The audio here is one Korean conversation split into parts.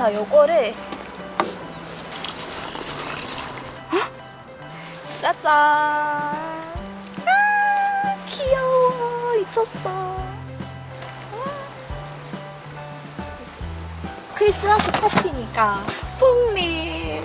그래서 요거를 짜잔. 아, 귀여워. 미쳤어. 크리스마스 파티니까 풍미.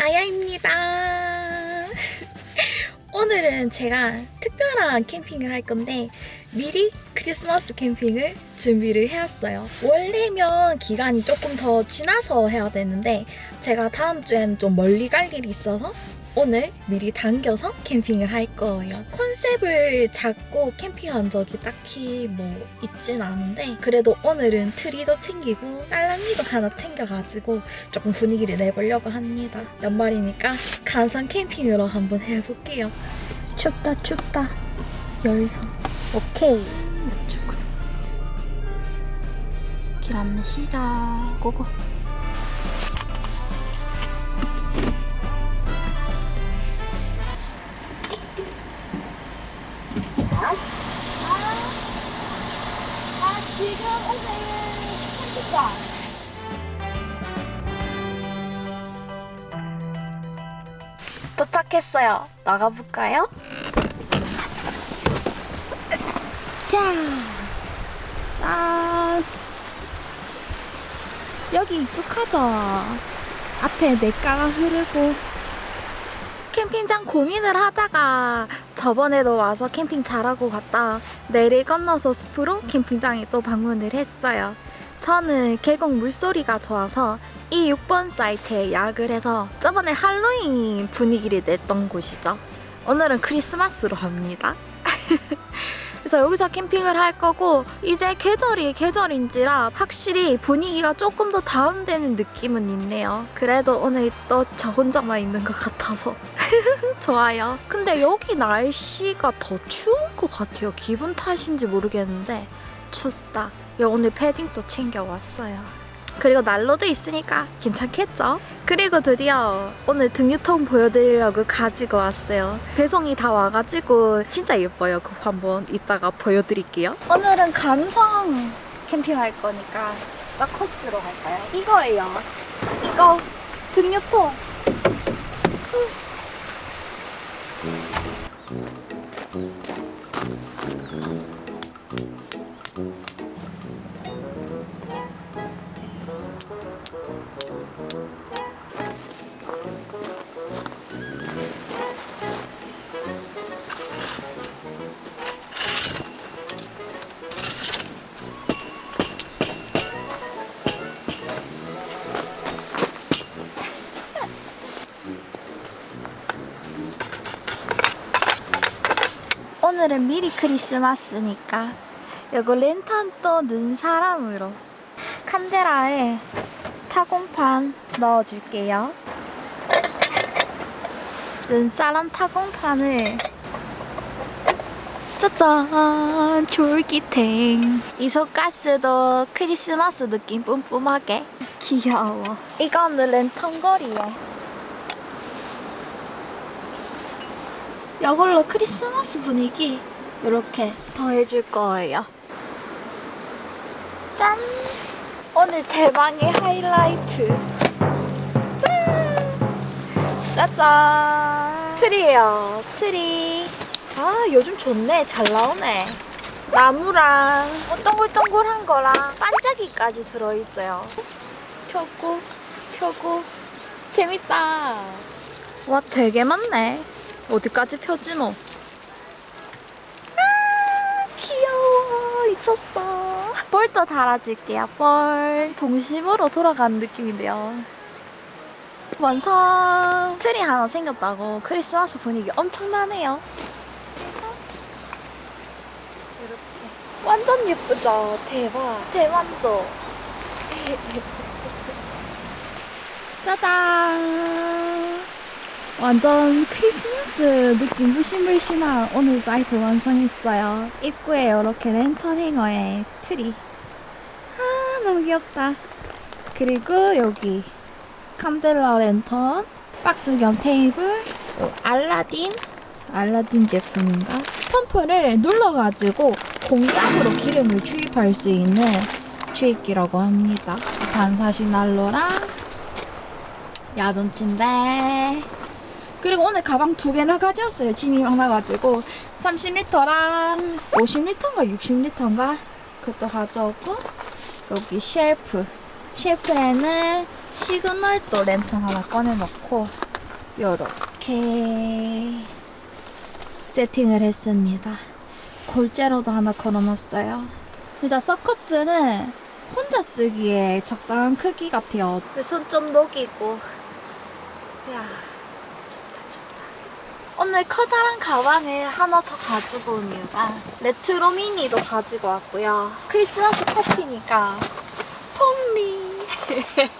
아야입니다. 오늘은 제가 특별한 캠핑을 할 건데 미리 크리스마스 캠핑을 준비를 해왔어요. 원래면 기간이 조금 더 지나서 해야 되는데 제가 다음 주에는 좀 멀리 갈 일이 있어서 오늘 미리 당겨서 캠핑을 할 거예요. 컨셉을 잡고 캠핑한 적이 딱히 뭐 있진 않은데 그래도 오늘은 트리도 챙기고 딸랑이도 하나 챙겨가지고 조금 분위기를 내보려고 합니다. 연말이니까 간선 캠핑으로 한번 해볼게요. 춥다 춥다 열선 오케이 길 안내 시작 고고 도착했어요. 나가볼까요? 자, 아, 여기 익숙하다. 앞에 냇가가 흐르고. 캠핑장 고민을 하다가 저번에도 와서 캠핑 잘하고 갔다 내를 건너서 숲으로 캠핑장에 또 방문을 했어요. 저는 계곡 물소리가 좋아서 이 6번 사이트에 예약을 해서 저번에 할로윈 분위기를 냈던 곳이죠. 오늘은 크리스마스로 합니다. 그래서 여기서 캠핑을 할 거고 이제 계절이 계절인지라 확실히 분위기가 조금 더 다운되는 느낌은 있네요. 그래도 오늘 또 저 혼자만 있는 것 같아서 좋아요. 근데 여기 날씨가 더 추운 것 같아요. 기분 탓인지 모르겠는데 춥다. 야, 오늘 패딩도 챙겨왔어요. 그리고 난로도 있으니까 괜찮겠죠? 그리고 드디어 오늘 등유통 보여드리려고 가지고 왔어요. 배송이 다 와가지고 진짜 예뻐요. 그거 한번 이따가 보여드릴게요. 오늘은 감성 캠핑할 거니까 서커스로 갈까요? 이거예요. 이거 등유통. 오 크리스마스니까. 요거 랜턴 또 넣은 사람으로 칸데라에 타공판 넣어줄게요. 눈사람 타공판을 짜잔 졸기탱. 이소가스도 크리스마스 느낌 뿜뿜하게. 귀여워. 이거는 랜턴거리에. 이걸로 크리스마스 분위기 이렇게 더해줄 거예요. 짠! 오늘 대망의 하이라이트. 짠! 짜잔! 트리예요. 트리. 아 요즘 좋네. 잘 나오네. 나무랑 뭐 동글동글한 거랑 반짝이까지 들어있어요. 펴고 펴고 재밌다. 와 되게 많네. 어디까지 펴지 뭐. 아, 귀여워. 미쳤어. 볼도 달아줄게요. 볼. 동심으로 돌아가는 느낌인데요. 완성. 트리 하나 생겼다고 크리스마스 분위기 엄청나네요. 이렇게. 완전 예쁘죠? 대박. 대만족. 짜잔! 완전 크리스마스 느낌 무시무시한 오늘 사이트 완성했어요. 입구에 이렇게 랜턴 행어에 트리. 아, 너무 귀엽다. 그리고 여기 칸델라 랜턴, 박스 겸 테이블, 요 알라딘, 알라딘 제품인가? 펌프를 눌러가지고 공기압으로 기름을 주입할 수 있는 주입기라고 합니다. 반사식 난로랑 야전 침대. 그리고 오늘 가방 두 개나 가져왔어요. 짐이 많아가지고 30리터랑 50리터인가 60리터인가 그것도 가져오고 여기 쉘프. 쉘프에는 시그널 또 랜턴 하나 꺼내놓고 요렇게 세팅을 했습니다. 골재로도 하나 걸어놨어요. 진짜 서커스는 혼자 쓰기에 적당한 크기 같아요. 손 좀 녹이고. 야. 오늘 커다란 가방을 하나 더 가지고 온 이유가 레트로 미니도 가지고 왔고요. 크리스마스 파티니까 폼리.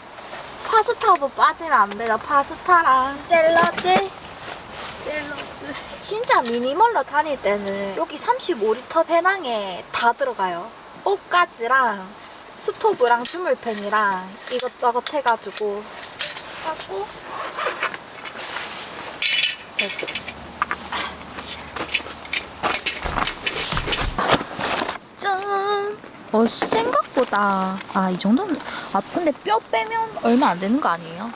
파스타도 빠지면 안 돼요. 파스타랑 샐러드. 샐러드. 진짜 미니멀로 다닐 때는 여기 35리터 배낭에 다 들어가요. 옷가지랑 스토브랑 주물팬이랑 이것저것 해가지고 하고 짠! 어, 생각보다 아 이 정도는 아 근데 뼈 빼면 얼마 안 되는 거 아니에요?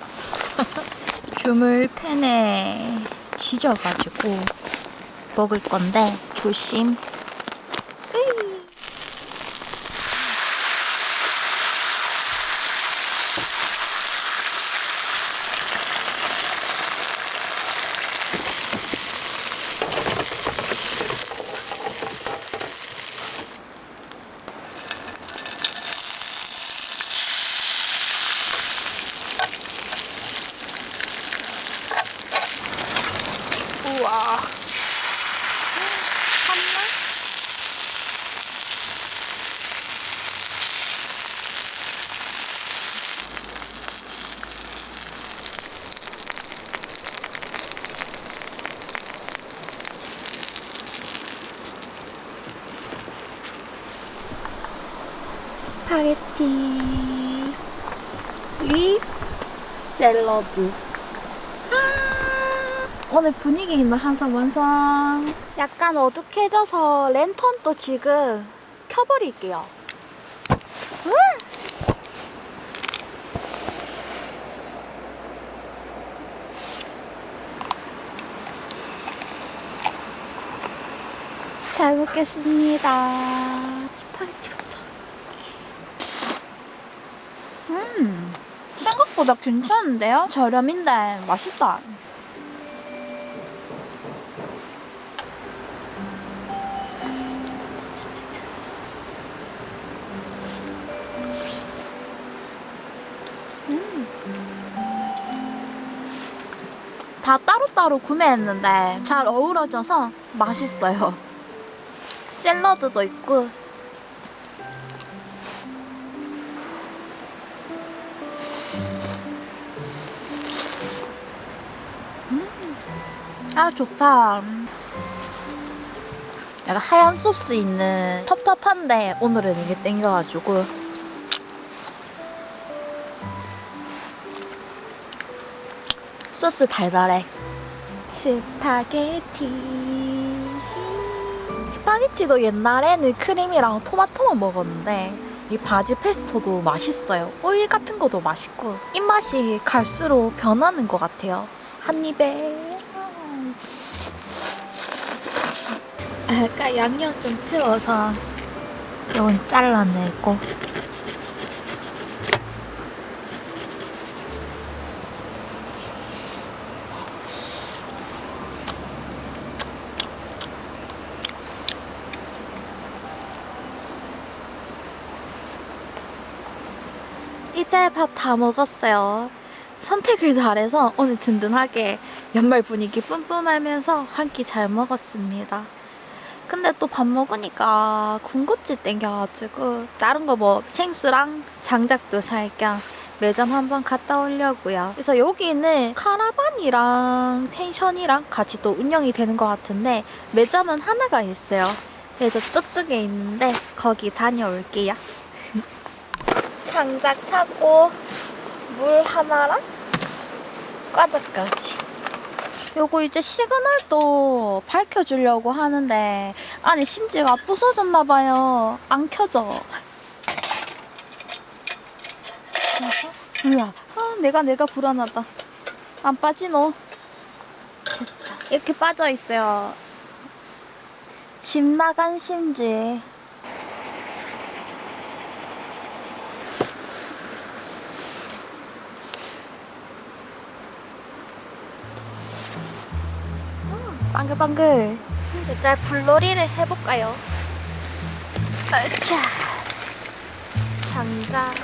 주물팬에 지져가지고 먹을 건데 조심. 으이. 우와. 탔나? 스파게티 립 샐러드 아, 오늘 분위기 있는 한상 완성. 약간 어둑해져서 랜턴도 지금 켜버릴게요. 음! 잘 먹겠습니다. 스파게티부터. 음, 생각보다 괜찮은데요? 저렴인데 맛있다. 다 따로따로 구매했는데 잘 어우러져서 맛있어요. 샐러드도 있고. 아, 좋다. 약간 하얀 소스 있는 텁텁한데 오늘은 이게 땡겨가지고 소스 달달해. 스파게티. 스파게티도 옛날에는 크림이랑 토마토만 먹었는데 이 바지 페스토도 맛있어요. 오일 같은 것도 맛있고 입맛이 갈수록 변하는 것 같아요. 한 입에. 아까 양념 좀 태워서 이건 잘라내고 이제 밥 다 먹었어요. 선택을 잘해서 오늘 든든하게 연말 분위기 뿜뿜하면서 한 끼 잘 먹었습니다. 근데 또 밥 먹으니까 군것질 땡겨가지고 다른 거 뭐 생수랑 장작도 살 겸 매점 한번 갔다 오려고요. 그래서 여기는 카라반이랑 펜션이랑 같이 또 운영이 되는 것 같은데 매점은 하나가 있어요. 그래서 저쪽에 있는데 거기 다녀올게요. 장작 사고 물 하나랑 과자까지. 요거 이제 시그널도 밝혀주려고 하는데 안에 심지가 부서졌나 봐요. 안 켜져. 으아, 아, 내가 내가 불안하다. 안 빠지노? 됐다. 이렇게 빠져 있어요. 집 나간 심지. 방글방글. 이제 불놀이를 해볼까요? 으차. 장작.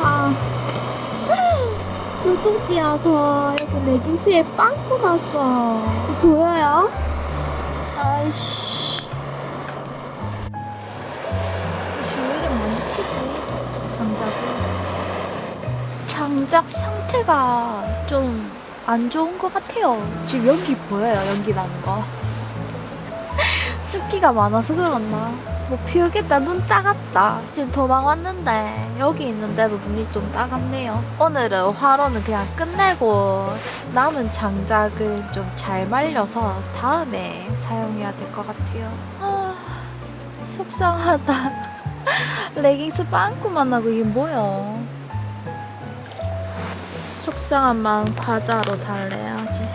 아, 쭈쭈 뛰어서 여기 레깅스에 빵꾸 났어. 보여요? 아이씨. 장작 상태가 좀 안 좋은 것 같아요. 지금 연기 보여요, 연기 나는 거. 습기가 많아서 그렇나? 뭐 피우겠다, 눈 따갑다. 지금 도망 왔는데, 여기 있는데도 눈이 좀 따갑네요. 오늘은 화로는 그냥 끝내고, 남은 장작은 좀 잘 말려서 다음에 사용해야 될 것 같아요. 아, 속상하다. 레깅스 빵꾸 만 나고 이게 뭐야? 속상한 마음 과자로 달래야지.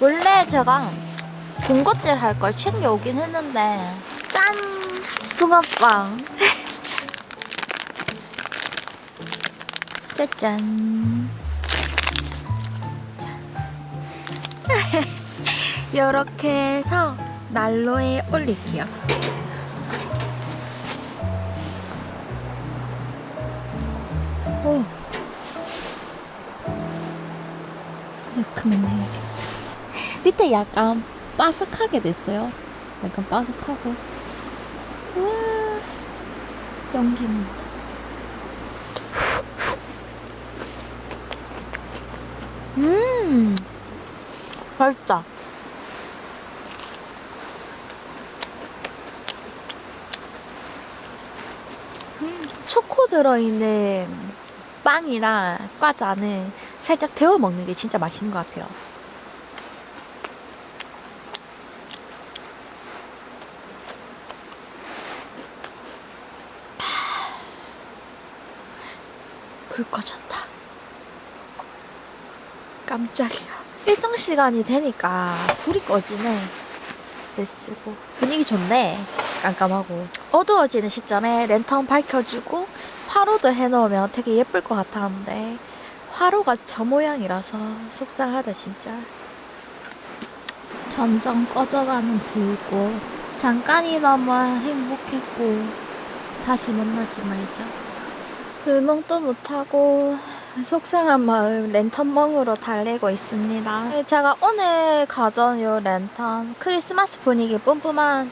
원래 제가 군것질 할 걸 챙겨오긴 했는데 짠! 붕어빵 짜잔 이렇게 해서 난로에 올릴게요. 오. 이렇게만 해야겠다. 밑에 약간 바삭하게 됐어요. 약간 바삭하고. 우와. 연기는. 음. 맛있다. 음, 초코 들어있는 빵이나 과자는 살짝 데워 먹는 게 진짜 맛있는 것 같아요. 불 꺼졌다. 깜짝이야. 일정 시간이 되니까 불이 꺼지네. 메시고 분위기 좋네. 깜깜하고 어두워지는 시점에 랜턴 밝혀주고 화로도 해놓으면 되게 예쁠 것 같았는데 화로가 저 모양이라서 속상하다 진짜. 점점 꺼져가는 불꽃 잠깐이나마 행복했고 다시 만나지 말자. 불멍도 못하고 속상한 마음 랜턴멍으로 달래고 있습니다. 제가 오늘 가져온 요 랜턴 크리스마스 분위기 뿜뿜한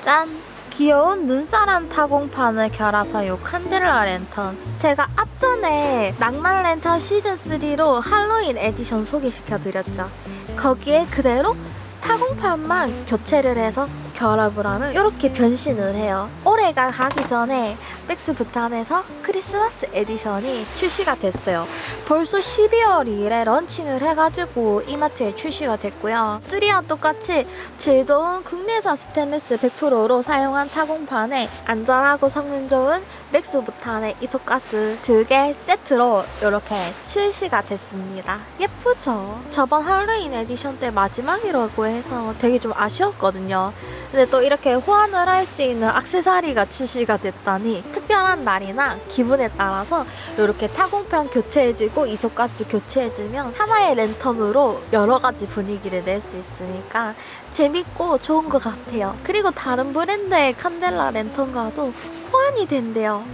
짠! 귀여운 눈사람 타공판을 결합한 요 칸델라 랜턴. 제가 앞전에 낭만 랜턴 시즌3로 할로윈 에디션 소개시켜드렸죠. 거기에 그대로 타공판만 교체를 해서 결합을 하면 이렇게 변신을 해요. 올해가 가기 전에 백스 부탄에서 크리스마스 에디션이 출시가 됐어요. 벌써 12월 2일에 런칭을 해가지고 이마트에 출시가 됐고요. 3와 똑같이 질 좋은 국내산 스테인리스 100%로 사용한 타공판에 안전하고 성능 좋은 맥스 부탄의 이소가스 두 개 세트로 이렇게 출시가 됐습니다. 예쁘죠? 저번 할로윈 에디션 때 마지막이라고 해서 되게 좀 아쉬웠거든요. 근데 또 이렇게 호환을 할 수 있는 악세사리가 출시가 됐다니 특별한 날이나 기분에 따라서 이렇게 타공판 교체해주고 이소가스 교체해주면 하나의 랜턴으로 여러 가지 분위기를 낼 수 있으니까 재밌고 좋은 것 같아요. 그리고 다른 브랜드의 칸델라 랜턴과도 호환이 된대요.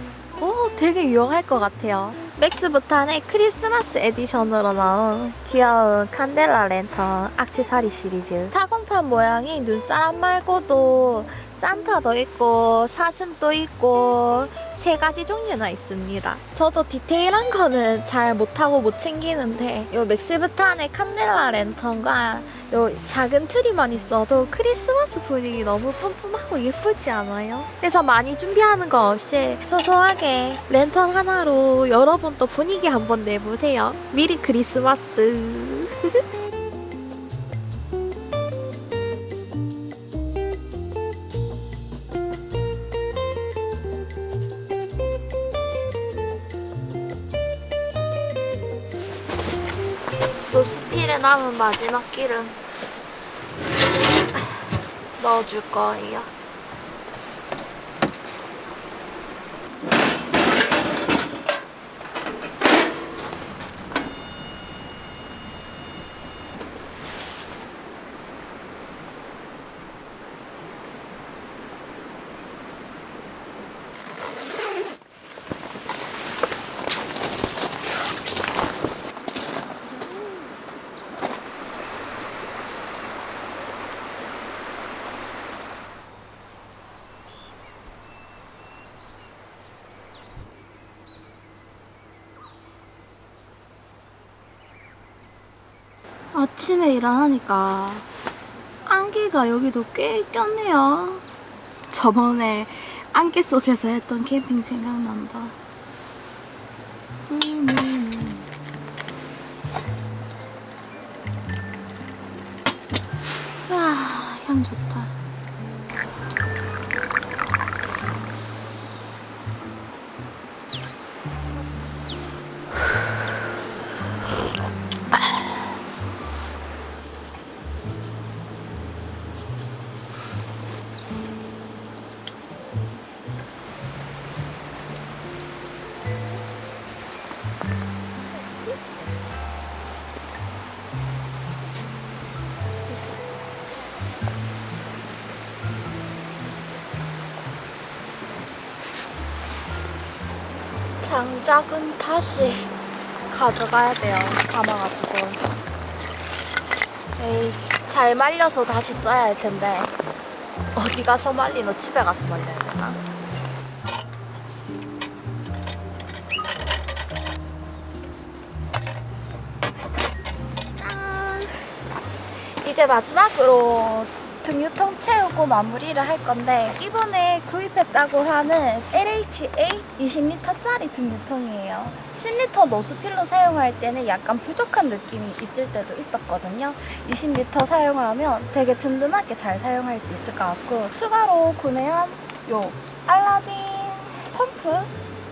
오, 되게 유용할 것 같아요. 맥스부탄의 크리스마스 에디션으로 나온 귀여운 칸델라 랜턴 악세사리 시리즈. 타공판 모양이 눈사람 말고도 산타도 있고 사슴도 있고 세 가지 종류나 있습니다. 저도 디테일한 거는 잘 못하고 못 챙기는데 요 맥스부탄의 칸델라 랜턴과 요 작은 트리만 있어도 크리스마스 분위기 너무 뿜뿜하고 예쁘지 않아요? 그래서 많이 준비하는 거 없이 소소하게 랜턴 하나로 여러분 또 분위기 한번 내보세요. 미리 크리스마스. 남은 마지막 기름 넣어줄 거예요. 아침에 일어나니까 안개가 여기도 꽤 꼈네요. 저번에 안개 속에서 했던 캠핑 생각난다. 장작은 다시 가져가야 돼요. 감아가지고. 에이, 잘 말려서 다시 써야 할 텐데. 어디 가서 말리노? 집에 가서 말려야 되나? 짠! 이제 마지막으로 등유통 채우고 마무리를 할 건데 이번에 구입했다고 하는 LHA 20리터짜리 등유통이에요. 10리터 노스필로 사용할 때는 약간 부족한 느낌이 있을 때도 있었거든요. 20리터 사용하면 되게 든든하게 잘 사용할 수 있을 것 같고 추가로 구매한 요 알라딘 펌프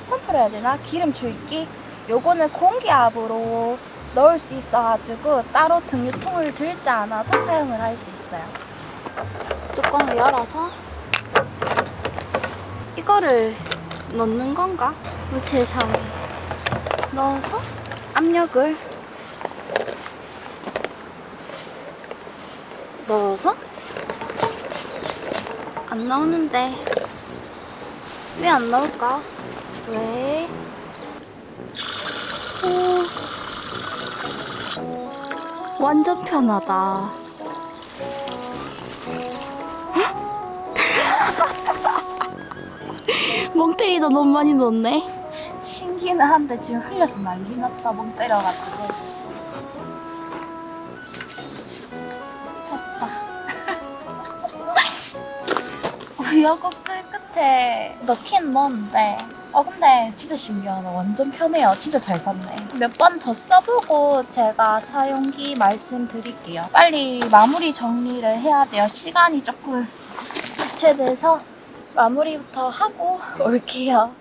펌프를 해야 되나? 기름 주입기 요거는 공기압으로 넣을 수 있어가지고 따로 등유통을 들지 않아도 사용을 할 수 있어요. 뚜껑을 열어서 이거를 넣는 건가? 뭐 세상에 넣어서 압력을 넣어서 안 나오는데 왜 안 나올까? 왜? 오. 완전 편하다. 멍 때리다 너무 많이 넣었네. 신기는 한데 지금 흘려서 난리 났다 멍 때려가지고. 됐다. 우여곡절 끝에 넣긴 넣었는데. 어 근데 진짜 신기하다. 완전 편해요. 진짜 잘 샀네. 몇 번 더 써보고 제가 사용기 말씀드릴게요. 빨리 마무리 정리를 해야 돼요. 시간이 조금 지체돼서 마무리부터 하고 올게요.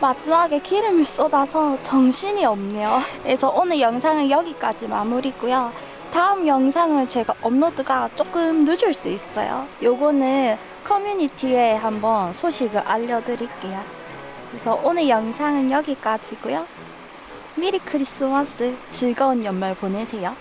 마지막에 기름을 쏟아서 정신이 없네요. 그래서 오늘 영상은 여기까지 마무리고요. 다음 영상은 제가 업로드가 조금 늦을 수 있어요. 요거는 커뮤니티에 한번 소식을 알려드릴게요. 그래서 오늘 영상은 여기까지고요. 미리 크리스마스 즐거운 연말 보내세요.